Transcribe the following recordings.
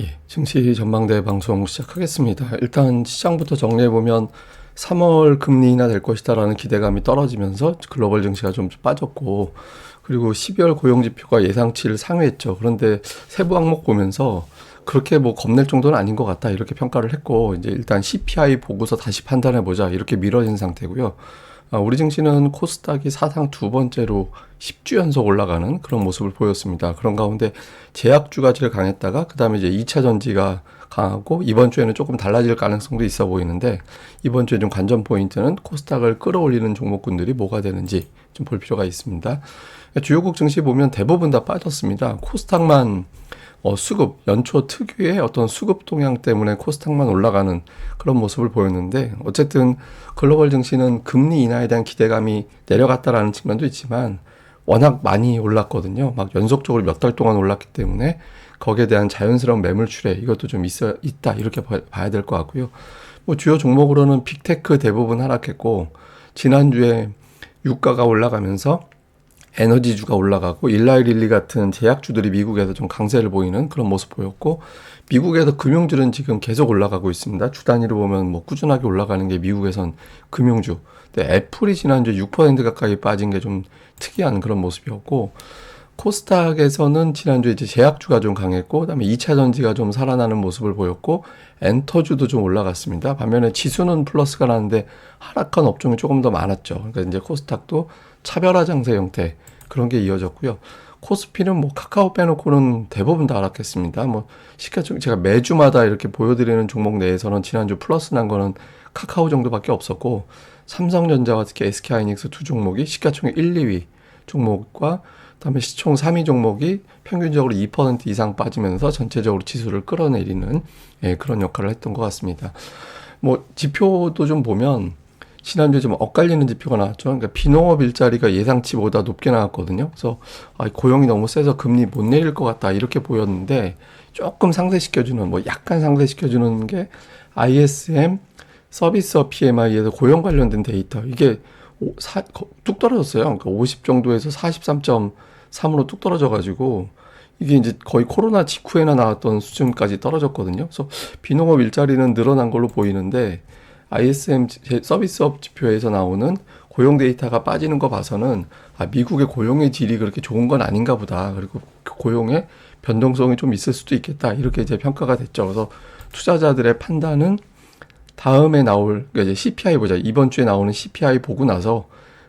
예, 증시 전망대 방송 시작하겠습니다. 일단 시장부터 정리해 보면 3월 금리 인하 될 것이다라는 기대감이 떨어지면서 글로벌 증시가 좀 빠졌고 그리고 12월 고용 지표가 예상치를 상회했죠. 그런데 세부 항목 보면서 그렇게 뭐 겁낼 정도는 아닌 것 같다 이렇게 평가를 했고 이제 일단 CPI 보고서 다시 판단해 보자 이렇게 미뤄진 상태고요. 아, 우리 증시는 코스닥이 사상 두 번째로 10주 연속 올라가는 그런 모습을 보였습니다. 그런 가운데 제약주가 제일 강했다가 그 다음에 이제 2차 전지가 강하고 이번 주에는 조금 달라질 가능성도 있어 보이는데 이번 주에 좀 관전 포인트는 코스닥을 끌어올리는 종목군들이 뭐가 되는지 좀 볼 필요가 있습니다. 주요국 증시 보면 대부분 다 빠졌습니다. 코스닥만 어, 수급, 연초 특유의 어떤 수급 동향 때문에 코스닥만 올라가는 그런 모습을 보였는데, 어쨌든 글로벌 증시는 금리 인하에 대한 기대감이 내려갔다라는 측면도 있지만, 워낙 많이 올랐거든요. 막 연속적으로 몇 달 동안 올랐기 때문에, 거기에 대한 자연스러운 매물 출회, 이것도 좀 있어, 있다. 이렇게 봐야 될 것 같고요. 뭐 주요 종목으로는 빅테크 대부분 하락했고, 지난주에 유가가 올라가면서 에너지주가 올라가고 일라이 릴리 같은 제약주들이 미국에서 좀 강세를 보이는 그런 모습 보였고 미국에서 금융주는 지금 계속 올라가고 있습니다. 주 단위로 보면 뭐 꾸준하게 올라가는 게 미국에선 금융주. 근데 애플이 지난주에 6% 가까이 빠진 게 좀 특이한 그런 모습이었고 코스닥에서는 지난주에 이제 제약주가 좀 강했고 그다음에 2차 전지가 좀 살아나는 모습을 보였고 엔터주도 좀 올라갔습니다. 반면에 지수는 플러스가 나는데 하락한 업종이 조금 더 많았죠. 그러니까 이제 코스닥도 차별화 장세 형태 그런 게 이어졌고요. 코스피는 뭐 카카오 빼놓고는 대부분 다 하락했습니다. 뭐 시가총 제가 매주마다 이렇게 보여드리는 종목 내에서는 지난주 플러스 난 거는 카카오 정도밖에 없었고 삼성전자와 특히 SK하이닉스 두 종목이 시가총액 1, 2위 종목과 그다음에 시총 3위 종목이 평균적으로 2% 이상 빠지면서 전체적으로 지수를 끌어내리는 예, 그런 역할을 했던 것 같습니다. 뭐 지표도 좀 보면 지난주에 좀 엇갈리는 지표가 나왔죠. 그러니까 비농업 일자리가 예상치보다 높게 나왔거든요. 그래서 아, 고용이 너무 세서 금리 못 내릴 것 같다 이렇게 보였는데 조금 상쇄시켜주는 뭐 약간 상쇄시켜주는 게 ISM 서비스업 PMI에서 고용 관련된 데이터 이게 오, 사, 뚝 떨어졌어요. 그러니까 50 정도에서 43.3으로 뚝 떨어져가지고 이게 이제 거의 코로나 직후에나 나왔던 수준까지 떨어졌거든요. 그래서 비농업 일자리는 늘어난 걸로 보이는데 ISM 서비스업 지표에서 나오는 고용 데이터가 빠지는 거 봐서는 아, 미국의 고용의 질이 그렇게 좋은 건 아닌가 보다. 그리고 그 고용의 변동성이 좀 있을 수도 있겠다. 이렇게 이제 평가가 됐죠. 그래서 투자자들의 판단은 다음에 나올 그러니까 이제 CPI 보자. 이번 주에 나오는 CPI 보고 나서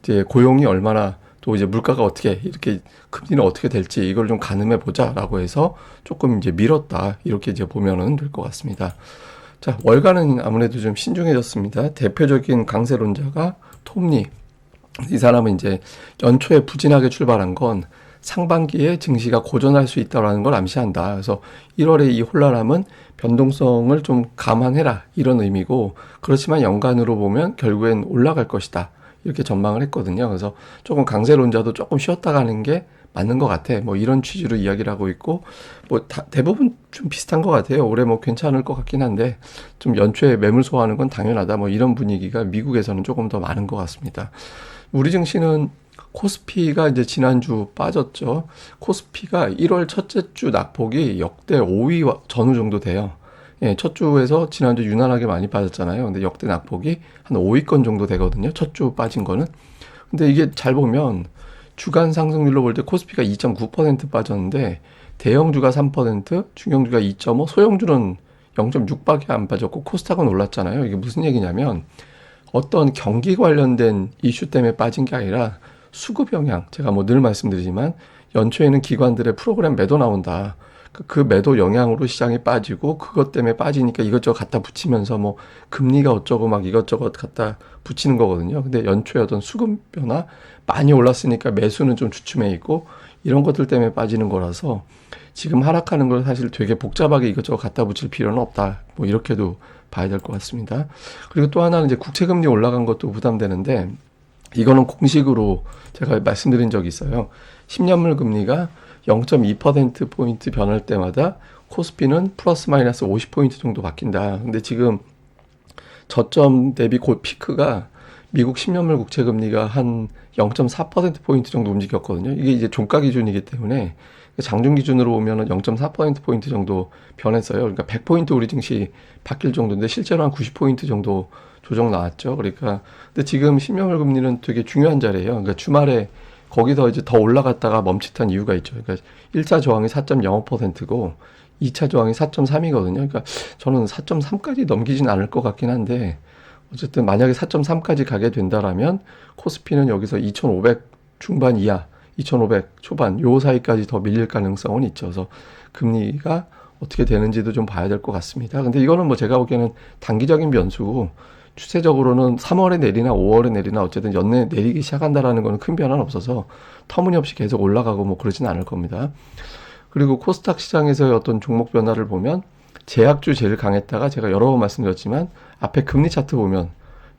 이제 고용이 얼마나 또 이제 물가가 어떻게 이렇게 금리는 어떻게 될지 이걸 좀 가늠해 보자라고 해서 조금 이제 미뤘다. 이렇게 이제 보면은 될 것 같습니다. 자, 월가는 아무래도 좀 신중해졌습니다. 대표적인 강세론자가 톱니. 이 사람은 이제 연초에 부진하게 출발한 건 상반기에 증시가 고전할 수 있다라는 걸 암시한다. 그래서 1월에 이 혼란함은 변동성을 좀 감안해라. 이런 의미고, 그렇지만 연간으로 보면 결국엔 올라갈 것이다. 이렇게 전망을 했거든요. 그래서 조금 강세론자도 조금 쉬었다 가는 게 맞는 것 같아. 뭐 이런 취지로 이야기를 하고 있고, 뭐 다, 대부분 좀 비슷한 것 같아요. 올해 뭐 괜찮을 것 같긴 한데, 좀 연초에 매물 소화하는 건 당연하다. 뭐 이런 분위기가 미국에서는 조금 더 많은 것 같습니다. 우리 증시는 코스피가 이제 지난주 빠졌죠. 코스피가 1월 첫째 주 낙폭이 역대 5위 전후 정도 돼요. 예, 첫 주에서 지난주 유난하게 많이 빠졌잖아요. 근데 역대 낙폭이 한 5위권 정도 되거든요. 첫 주 빠진 거는. 근데 이게 잘 보면 주간 상승률로 볼 때 코스피가 2.9% 빠졌는데 대형주가 3%, 중형주가 2.5, 소형주는 0.6밖에 안 빠졌고 코스닥은 올랐잖아요. 이게 무슨 얘기냐면 어떤 경기 관련된 이슈 때문에 빠진 게 아니라 수급 영향. 제가 뭐 늘 말씀드리지만 연초에는 기관들의 프로그램 매도 나온다. 그, 그 매도 영향으로 시장이 빠지고 그것 때문에 빠지니까 이것저것 갖다 붙이면서 뭐 금리가 어쩌고 막 이것저것 갖다 붙이는 거거든요. 근데 연초에 어떤 수급 변화 많이 올랐으니까 매수는 좀 주춤해 있고 이런 것들 때문에 빠지는 거라서 지금 하락하는 걸 사실 되게 복잡하게 이것저것 갖다 붙일 필요는 없다. 뭐 이렇게도 봐야 될 것 같습니다. 그리고 또 하나는 이제 국채 금리 올라간 것도 부담되는데 이거는 공식으로 제가 말씀드린 적이 있어요. 10년물 금리가 0.2%포인트 변할 때마다 코스피는 플러스 마이너스 50포인트 정도 바뀐다. 근데 지금 저점 대비 곧 피크가 미국 10년물 국채 금리가 한 0.4%포인트 정도 움직였거든요. 이게 이제 종가 기준이기 때문에 장중 기준으로 보면은 0.4% 포인트 정도 변했어요. 그러니까 100포인트 우리 증시 바뀔 정도인데 실제로 한 90포인트 정도 조정 나왔죠. 그러니까 근데 지금 10년물 금리는 되게 중요한 자리예요. 그러니까 주말에 거기서 이제 더 올라갔다가 멈칫한 이유가 있죠. 그러니까 1차 저항이 4.05%고 2차 저항이 4.3이거든요. 그러니까 저는 4.3까지 넘기진 않을 것 같긴 한데 어쨌든 만약에 4.3까지 가게 된다라면 코스피는 여기서 2,500 중반 이하, 2,500 초반 요 사이까지 더 밀릴 가능성은 있죠. 그래서 금리가 어떻게 되는지도 좀 봐야 될 것 같습니다. 근데 이거는 뭐 제가 보기에는 단기적인 변수고 추세적으로는 3월에 내리나 5월에 내리나 어쨌든 연내 내리기 시작한다라는 거는 큰 변화는 없어서 터무니없이 계속 올라가고 뭐 그러진 않을 겁니다. 그리고 코스닥 시장에서의 어떤 종목 변화를 보면 제약주 제일 강했다가 제가 여러 번 말씀드렸지만 앞에 금리 차트 보면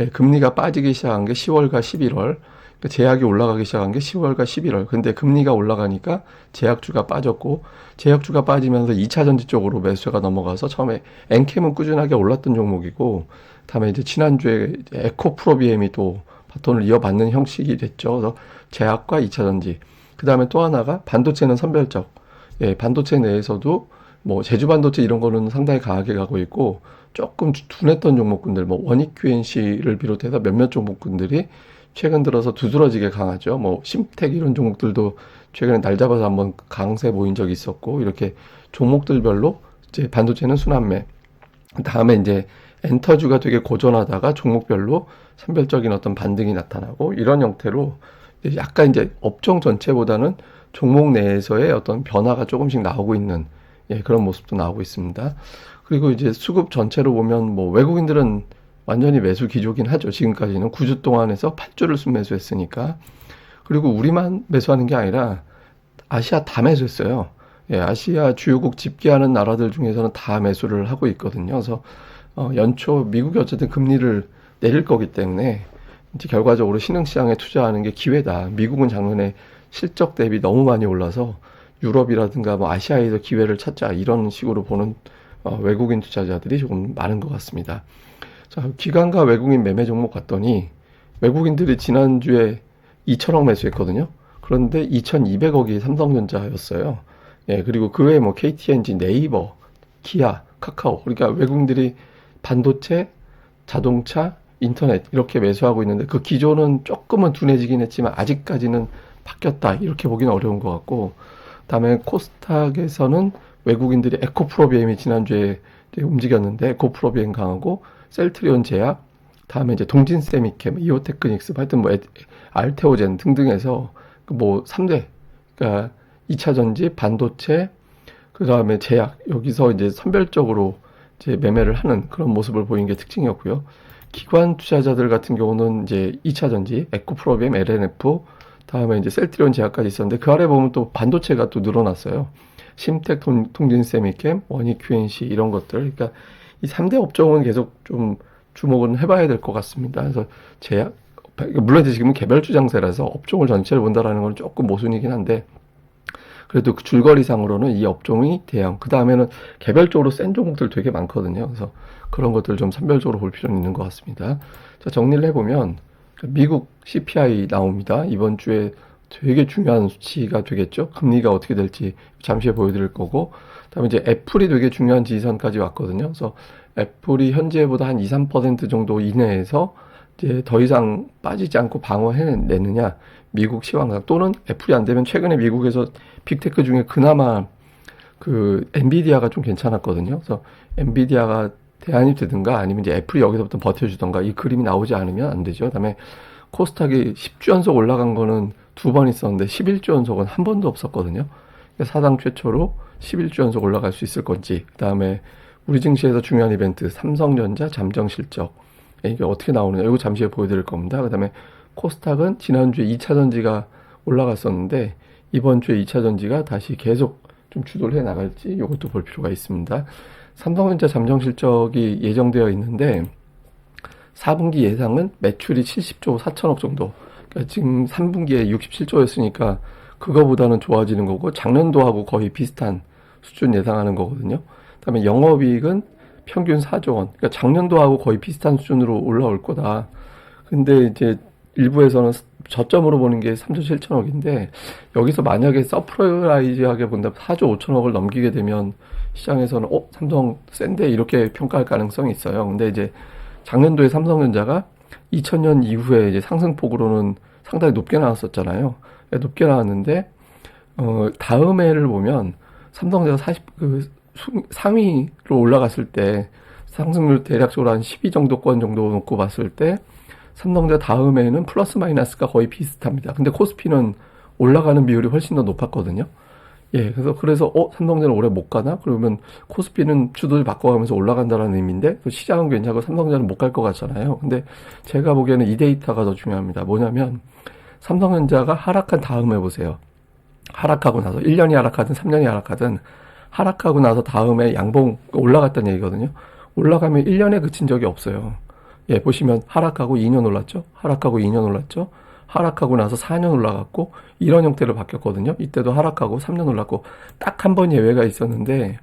예, 금리가 빠지기 시작한 게 10월과 11월 그 제약이 올라가기 시작한 게 10월과 11월. 근데 금리가 올라가니까 제약주가 빠졌고 제약주가 빠지면서 2차 전지 쪽으로 매수가 넘어가서 처음에 엔캠은 꾸준하게 올랐던 종목이고 다음에 이제 지난주에 에코프로비엠이 또 바톤을 이어받는 형식이 됐죠. 그래서 제약과 2차 전지. 그 다음에 또 하나가 반도체는 선별적. 예, 반도체 내에서도 뭐 제주 반도체 이런 거는 상당히 강하게 가고 있고 조금 둔했던 종목군들 뭐 원익 QNC를 비롯해서 몇몇 종목군들이 최근 들어서 두드러지게 강하죠. 뭐 심택 이런 종목들도 최근에 날 잡아서 한번 강세 보인 적이 있었고 이렇게 종목들별로 이제 반도체는 순환매 다음에 이제 엔터주가 되게 고전하다가 종목별로 선별적인 어떤 반등이 나타나고 이런 형태로 약간 이제 업종 전체보다는 종목 내에서의 어떤 변화가 조금씩 나오고 있는 예, 그런 모습도 나오고 있습니다. 그리고 이제 수급 전체로 보면 뭐 외국인들은 완전히 매수 기조긴 하죠. 지금까지는 9주 동안에서 8주를 순매수했으니까. 그리고 우리만 매수하는 게 아니라 아시아 다 매수했어요. 예, 아시아 주요국 집계하는 나라들 중에서는 다 매수를 하고 있거든요. 그래서 어, 연초 미국이 어쨌든 금리를 내릴 거기 때문에 이제 결과적으로 신흥시장에 투자하는 게 기회다. 미국은 작년에 실적 대비 너무 많이 올라서 유럽이라든가 뭐 아시아에서 기회를 찾자 이런 식으로 보는 어, 외국인 투자자들이 조금 많은 것 같습니다. 자, 기관과 외국인 매매 종목 봤더니 외국인들이 지난주에 2천억 매수했거든요. 그런데 2,200억이 삼성전자였어요. 예, 그리고 그 외에 뭐 KTNG, 네이버, 기아, 카카오. 그러니까 외국인들이 반도체, 자동차, 인터넷 이렇게 매수하고 있는데 그 기조는 조금은 둔해지긴 했지만 아직까지는 바뀌었다. 이렇게 보기는 어려운 것 같고 다음에 코스닥에서는 외국인들이 에코프로비엠이 지난주에 움직였는데 에코프로비엠 강하고 셀트리온 제약, 다음에 이제 동진 세미캠, 이오테크닉스, 하여튼 뭐 알테오젠 등등해서 그뭐 3대, 그러니까 2차 전지, 반도체, 그 다음에 제약, 여기서 이제 선별적으로 이제 매매를 하는 그런 모습을 보인 게 특징이었고요. 기관 투자자들 같은 경우는 이제 2차 전지, 에코프로비엠, LNF, 다음에 이제 셀트리온 제약까지 있었는데 그 아래 보면 또 반도체가 또 늘어났어요. 심텍, 통진 세미캠, 원익 QNC 이런 것들. 그러니까 이 3대 업종은 계속 좀 주목은 해봐야 될 것 같습니다. 그래서 제약, 물론 지금은 개별주 장세라서 업종을 전체를 본다라는 건 조금 모순이긴 한데, 그래도 그 줄거리상으로는 이 업종이 대형, 그 다음에는 개별적으로 센 종목들 되게 많거든요. 그래서 그런 것들 좀 선별적으로 볼 필요는 있는 것 같습니다. 자, 정리를 해보면, 미국 CPI 나옵니다. 이번 주에 되게 중요한 수치가 되겠죠. 금리가 어떻게 될지 잠시 보여드릴 거고, 다음에 이제 애플이 되게 중요한 지지선까지 왔거든요. 그래서 애플이 현재보다 한 2, 3% 정도 이내에서 이제 더 이상 빠지지 않고 방어해내느냐, 미국 시황상 또는 애플이 안 되면 최근에 미국에서 빅테크 중에 그나마 그 엔비디아가 좀 괜찮았거든요. 그래서 엔비디아가 대안이 되든가 아니면 이제 애플이 여기서부터 버텨주던가 이 그림이 나오지 않으면 안 되죠. 그다음에 코스닥이 10주 연속 올라간 거는 두 번 있었는데 11주 연속은 한 번도 없었거든요. 사상 최초로 11주 연속 올라갈 수 있을 건지, 그 다음에 우리 증시에서 중요한 이벤트, 삼성전자 잠정 실적, 이게 어떻게 나오느냐, 이거 잠시 후에 보여드릴 겁니다. 그 다음에 코스닥은 지난주에 2차 전지가 올라갔었는데, 이번 주에 2차 전지가 다시 계속 좀 주도를 해 나갈지, 이것도 볼 필요가 있습니다. 삼성전자 잠정 실적이 예정되어 있는데, 4분기 예상은 매출이 70조 4천억 정도. 그러니까 지금 3분기에 67조였으니까 그거보다는 좋아지는 거고 작년도하고 거의 비슷한 수준 예상하는 거거든요. 그다음에 영업이익은 평균 4조 원. 그러니까 작년도하고 거의 비슷한 수준으로 올라올 거다. 근데 이제 일부에서는 저점으로 보는 게 3조 7천억인데 여기서 만약에 서프라이즈하게 본다면 4조 5천억을 넘기게 되면 시장에서는 어 삼성 센데 이렇게 평가할 가능성이 있어요. 근데 이제 작년도에 삼성전자가 2000년 이후에 이제 상승폭으로는 상당히 높게 나왔었잖아요. 예, 높게 나왔는데 어 다음 해를 보면 삼성전자 40그 상위로 올라갔을 때 상승률 대략적으로 한 12 정도권 정도 놓고 봤을 때 삼성전자 다음에는 플러스 마이너스가 거의 비슷합니다. 근데 코스피는 올라가는 비율이 훨씬 더 높았거든요. 예, 그래서 그래서 어 삼성전자 올해 못 가나? 그러면 코스피는 주도를 바꿔가면서 올라간다는 의미인데 또 시장은 괜찮고 삼성전자는 못 갈 것 같잖아요. 근데 제가 보기에는 이 데이터가 더 중요합니다. 뭐냐면 삼성전자가 하락한 다음에 보세요. 하락하고 나서 1년이 하락하든 3년이 하락하든 하락하고 나서 다음에 양봉 올라갔다는 얘기거든요. 올라가면 1년에 그친 적이 없어요. 예, 보시면 하락하고 2년 올랐죠. 하락하고 2년 올랐죠. 하락하고 나서 4년 올라갔고 이런 형태로 바뀌었거든요. 이때도 하락하고 3년 올랐고 딱 한 번 예외가 있었는데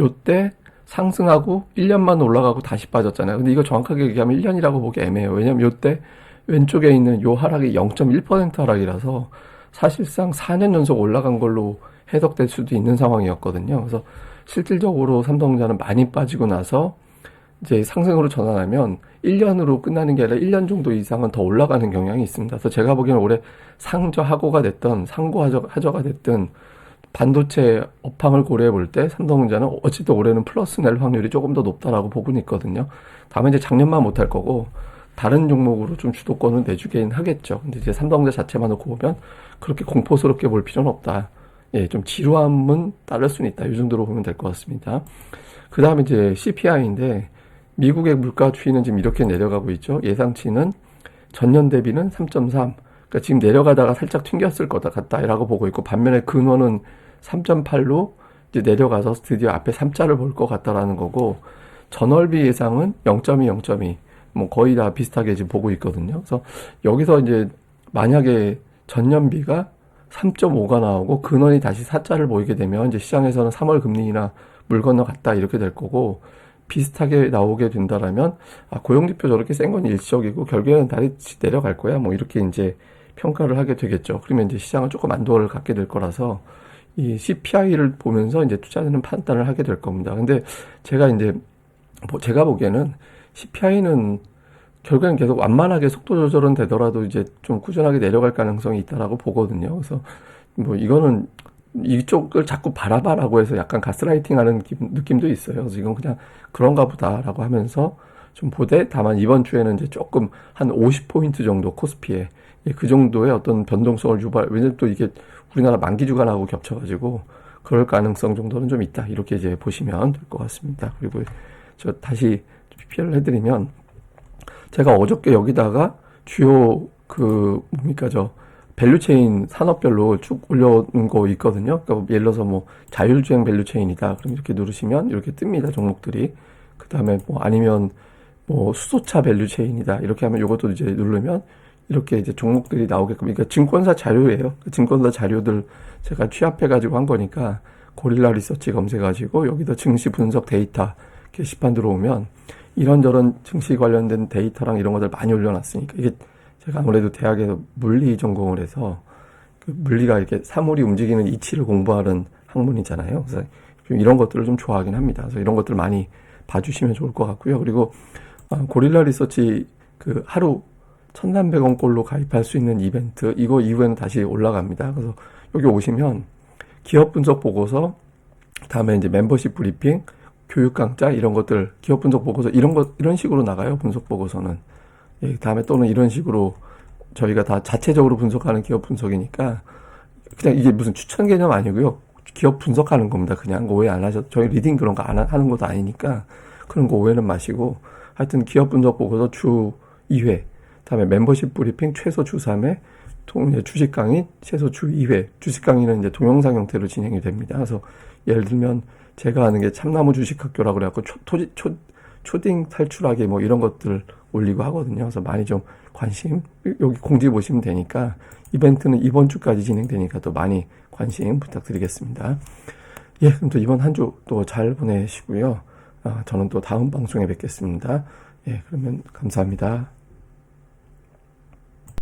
요때 상승하고 1년만 올라가고 다시 빠졌잖아요. 근데 이거 정확하게 얘기하면 1년이라고 보기 애매해요. 왜냐면 요때 왼쪽에 있는 요 하락이 0.1% 하락이라서 사실상 4년 연속 올라간 걸로 해석될 수도 있는 상황이었거든요. 그래서 실질적으로 삼성전자는 많이 빠지고 나서 이제 상승으로 전환하면 1년으로 끝나는 게 아니라 1년 정도 이상은 더 올라가는 경향이 있습니다. 그래서 제가 보기에는 올해 상저하고가 됐던 상고하저가 됐든 반도체 업황을 고려해 볼 때 삼성전자는 어쨌든 올해는 플러스 낼 확률이 조금 더 높다라고 보고는 있거든요. 다만 이제 작년만 못할 거고 다른 종목으로 좀 주도권을 내주긴 하겠죠. 근데 이제 삼성전자 자체만 놓고 보면 그렇게 공포스럽게 볼 필요는 없다. 예, 좀 지루함은 따를 수는 있다. 이 정도로 보면 될 것 같습니다. 그 다음에 이제 CPI인데 미국의 물가 추이는 지금 이렇게 내려가고 있죠. 예상치는 전년 대비는 3.3. 그러니까 지금 내려가다가 살짝 튕겼을 거다 같다라고 보고 있고 반면에 근원은 3.8로 이제 내려가서 드디어 앞에 3자를 볼 것 같다라는 거고 전월비 예상은 0.2, 0.2. 뭐 거의 다 비슷하게 지금 보고 있거든요. 그래서 여기서 이제 만약에 전년비가 3.5가 나오고 근원이 다시 4자를 보이게 되면 이제 시장에서는 3월 금리나 물 건너 갔다 이렇게 될 거고 비슷하게 나오게 된다라면 아, 고용지표 저렇게 센 건 일시적이고 결국에는 다시 내려갈 거야 뭐 이렇게 이제 평가를 하게 되겠죠. 그러면 이제 시장은 조금 안도를 갖게 될 거라서 이 CPI를 보면서 이제 투자자는 판단을 하게 될 겁니다. 근데 제가 이제 뭐 제가 보기에는 CPI는 결국에는 계속 완만하게 속도 조절은 되더라도 이제 좀 꾸준하게 내려갈 가능성이 있다라고 보거든요. 그래서 뭐 이거는 이쪽을 자꾸 바라봐라고 해서 약간 가스라이팅 하는 느낌도 있어요. 이건 그냥 그런가 보다라고 하면서 좀 보되 다만 이번 주에는 이제 조금 한 50포인트 정도 코스피에 예, 그 정도의 어떤 변동성을 유발, 왜냐면 또 이게 우리나라 만기 주간하고 겹쳐가지고 그럴 가능성 정도는 좀 있다. 이렇게 이제 보시면 될 것 같습니다. 그리고 저 다시 PPL을 해드리면 제가 어저께 여기다가 주요 그 뭡니까 저 밸류체인 산업별로 쭉 올려놓은 거 있거든요. 그러니까 예를 들어서 뭐 자율주행 밸류체인이다. 그럼 이렇게 누르시면 이렇게 뜹니다. 종목들이. 그 다음에 뭐 아니면 뭐 수소차 밸류체인이다. 이렇게 하면 이것도 이제 누르면 이렇게 이제 종목들이 나오게끔. 그러니까 증권사 자료예요. 그 증권사 자료들 제가 취합해가지고 한 거니까 고릴라 리서치 검색해가지고 여기다 증시 분석 데이터 게시판 들어오면 이런저런 증시 관련된 데이터랑 이런 것들 많이 올려놨으니까 이게 제가 아무래도 대학에서 물리 전공을 해서 그 물리가 이렇게 사물이 움직이는 이치를 공부하는 학문이잖아요. 그래서 좀 이런 것들을 좀 좋아하긴 합니다. 그래서 이런 것들 많이 봐주시면 좋을 것 같고요. 그리고 아, 고릴라 리서치 그 하루 1,300원꼴로 가입할 수 있는 이벤트 이거 이후에는 다시 올라갑니다. 그래서 여기 오시면 기업 분석 보고서 다음에 이제 멤버십 브리핑 교육 강좌 이런 것들 기업 분석 보고서 이런 것 이런 식으로 나가요 분석 보고서는 예, 다음에 또는 이런 식으로 저희가 다 자체적으로 분석하는 기업 분석이니까 그냥 이게 무슨 추천 개념 아니고요. 기업 분석하는 겁니다. 그냥 오해 안 하셔도 저희 리딩 그런 거 안 하는 것도 아니니까 그런 거 오해는 마시고 하여튼 기업 분석 보고서 주 2회 다음에 멤버십 브리핑 최소 주 3회 통 주식 강의 최소 주 2회 주식 강의는 이제 동영상 형태로 진행이 됩니다. 그래서 예를 들면 제가 아는 게 참나무 주식학교라고 그래갖고 초, 초, 초, 초딩 탈출하기 뭐 이런 것들 올리고 하거든요. 그래서 많이 좀 관심, 여기 공지 보시면 되니까 이벤트는 이번 주까지 진행되니까 또 많이 관심 부탁드리겠습니다. 예, 그럼 또 이번 한 주 또 잘 보내시고요. 아, 저는 또 다음 방송에 뵙겠습니다. 예, 그러면 감사합니다.